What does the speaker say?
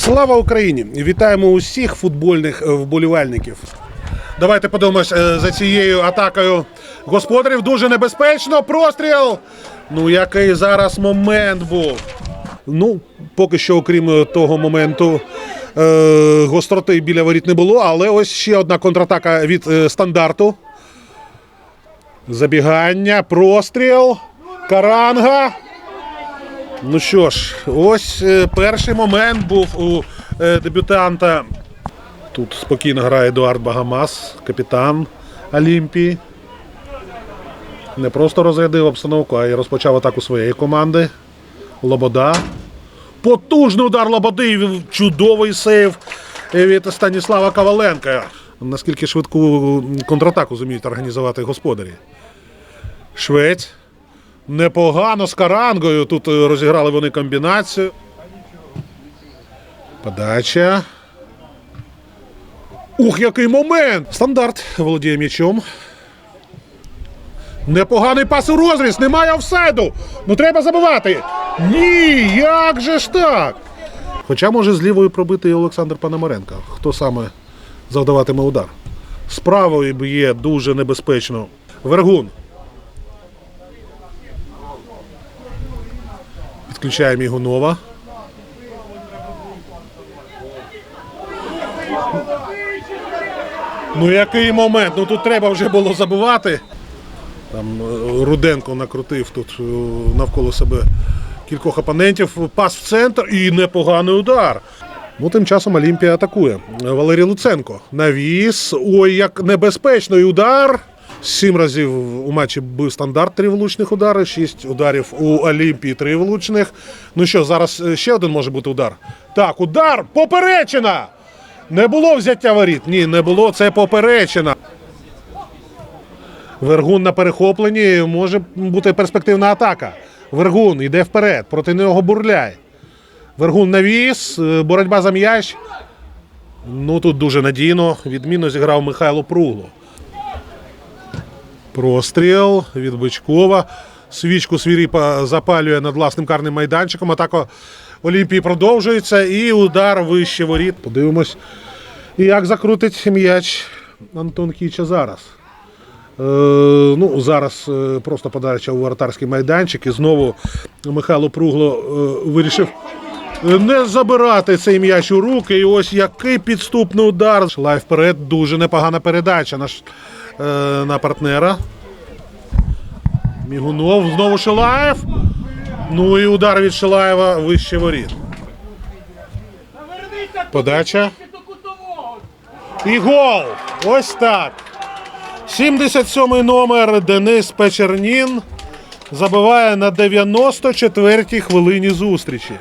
Слава Україні! Вітаємо усіх футбольних е, вболівальників. Давайте подивимось е, за цією атакою господарів. Дуже небезпечно. Простріл. Ну, який зараз момент був. Ну, поки що, окрім е, того моменту, гостроти біля воріт не було, але ось ще одна контратака від стандарту. Забігання, простріл, каранга. Ну що ж, ось е, перший момент був у е, дебютанта. Тут спокійно грає Едуард Багамас, капітан Олімпії. Не просто розрядив обстановку, а й розпочав атаку своєї команди. Лобода. Потужний удар Лободи. Чудовий сейв від Станіслава Коваленка. Наскільки швидку контратаку зуміють організувати господарі. Швець. Непогано з карангою. Тут е, розіграли вони комбінацію. Подача. Ух, який момент! Стандарт володіє м'ячом. Непоганий пас у розріз, немає офсайду. Ну треба забивати. Ні, як же ж так? Хоча може з лівої пробити і Олександр Пономаренко. Хто саме завдаватиме удар? З правої б'є дуже небезпечно. Вергун. Відключає Мігунова. Ну який момент? Ну тут треба вже було забивати. Там е, Руденко накрутив тут е, навколо себе кількох опонентів. Пас в центр і непоганий удар. Ну, тим часом Олімпія атакує. Валерій Луценко. Навіс. Ой, як небезпечний удар. Сім разів у матчі бив стандарт три влучних удари, шість ударів у Олімпії, три влучних. Ну що, зараз е, ще один може бути удар. Так, удар! Поперечина! Не було взяття воріт. Ні, не було. Це поперечина. Вергун на перехопленні може бути перспективна атака. Вергун йде вперед, проти нього бурляй. Вергун навіс, е, боротьба за м'яч. Ну тут дуже надійно. Відмінно зіграв Михайло Пругло. Простріл від Бичкова. Свічку свіріпа запалює над власним карним майданчиком. Атака Олімпії продовжується. І удар вище воріт. Подивимось, як закрутить м'яч Антон Кіча зараз. Е, ну, зараз е, просто подача у воротарський майданчик. І знову Михайло Пругло е, вирішив не забирати цей м'яч у руки. І ось який підступний удар. Шилай вперед. Дуже непогана передача на, ш- е, на партнера. Мігунов. Знову Шилаєв. Ну і удар від Шилаєва вище воріт. Подача. І гол. Ось так. 77-й номер Денис Печернін забиває на 94-й хвилині зустрічі.